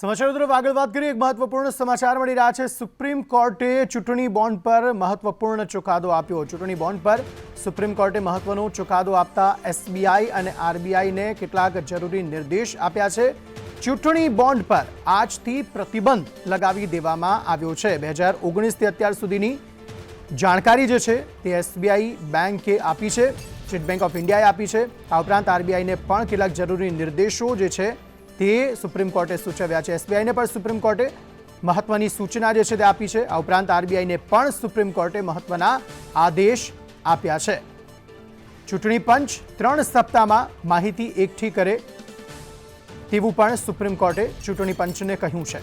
સમાચારો તરફ આગળ વાત કરીએ, એક મહત્વપૂર્ણ સમાચાર મળી રહ્યા છે. સુપ્રીમ કોર્ટે ચૂંટણી બોન્ડ પર મહત્વપૂર્ણ ચુકાદો આપ્યો. ચૂંટણી બોન્ડ પર સુપ્રીમ કોર્ટે મહત્વનો ચુકાદો આપતા એસબીઆઈ અને આરબીઆઈને કેટલાક જરૂરી નિર્દેશ આપ્યા છે. ચૂંટણી બોન્ડ પર આજથી પ્રતિબંધ લગાવી દેવામાં આવ્યો છે. બે હજાર ઓગણીસથી અત્યાર સુધીની જાણકારી જે છે તે એસબીઆઈ બેંકે આપી છે. સ્ટેટ બેંક ઓફ ઇન્ડિયાએ આપી છે. આ ઉપરાંત આરબીઆઈને પણ કેટલાક જરૂરી નિર્દેશો જે છે તે સુપ્રીમ કોર્ટે સૂચવ્યા છે. એસબીઆઈને પણ સુપ્રીમ કોર્ટે મહત્વની સૂચના જે છે તે આપી છે. આ ઉપરાંત આરબીઆઈને પણ સુપ્રીમ કોર્ટે મહત્વના આદેશ આપ્યા છે. ચૂંટણી પંચ ત્રણ સપ્તાહમાં માહિતી એકઠી કરે તેવું પણ સુપ્રીમ કોર્ટે ચૂંટણી પંચને કહ્યું છે.